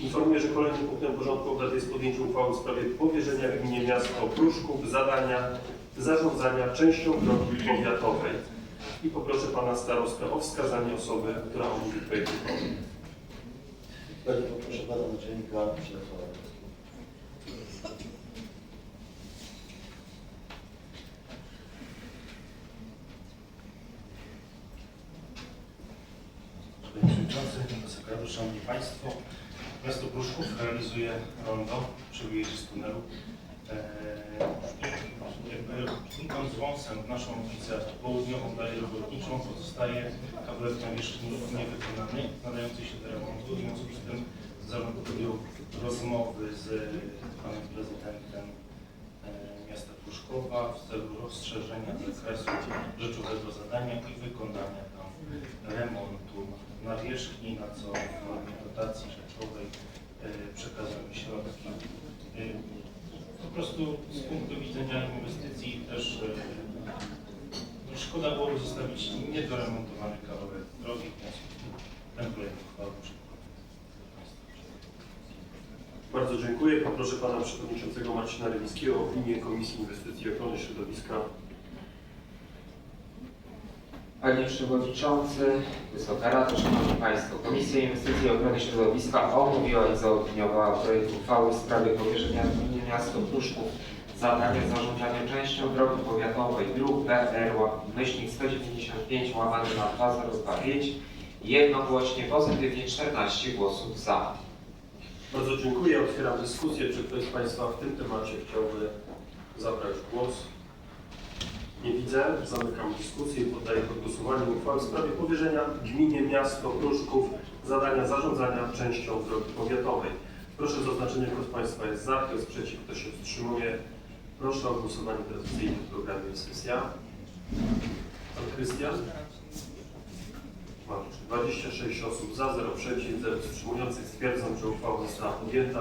Informuję, że kolejnym punktem porządku obrad jest podjęcie uchwały w sprawie powierzenia gminie miasto Pruszków zadania zarządzania częścią drogi powiatowej. I poproszę pana starostę o wskazanie osoby, która omówi projekt uchwały. Bardzo poproszę pana naczelnika Przemysława. Szanowni Państwo, miasto Pruszków realizuje rondo przy wyjeździe z tunelu. Eee, Jakby idąc wąsem w naszą ulicę południową dalej robotniczą pozostaje kawałek nawierzchni niewykonany, nadający się do remontu. W związku z tym zarząd podjął rozmowy z panem prezydentem e, miasta Pruszkowa w celu rozszerzenia zakresu rzeczowego zadania i wykonania tam remontu nawierzchni, na co w formie dotacji rzeczowej e, przekazamy środki. E, Po prostu z punktu widzenia inwestycji też e, no szkoda byłoby zostawić niedoremontowany kawałek drogi, w związku z tym ten projekt uchwały. Bardzo dziękuję. Poproszę pana przewodniczącego Marcina Rewickiego o opinię Komisji Inwestycji i Ochrony Środowiska. Panie Przewodniczący, Wysoka Rado, Szanowni Państwo, Komisja Inwestycji i Ochrony Środowiska omówiła i zaopiniowała projekt uchwały w sprawie powierzenia gminie miasto Pruszków zadania zarządzania częścią drogi powiatowej dróg BR myślnik 195 łamane na 2025 jednogłośnie pozytywnie 14 głosów za. Bardzo dziękuję. Otwieram dyskusję. Czy ktoś z Państwa w tym temacie chciałby zabrać głos? Nie widzę. Zamykam dyskusję i poddaję pod głosowanie uchwałę w sprawie powierzenia gminie miasto Pruszków zadania zarządzania częścią drogi powiatowej. Proszę o zaznaczenie, kto z Państwa jest za, kto jest przeciw, kto się wstrzymuje. Proszę o głosowanie tradycyjnie w programie sesja. Pan Krystian? Mam 26 osób za, 0 przeciw, 0 wstrzymujących. Stwierdzam, że uchwała została podjęta.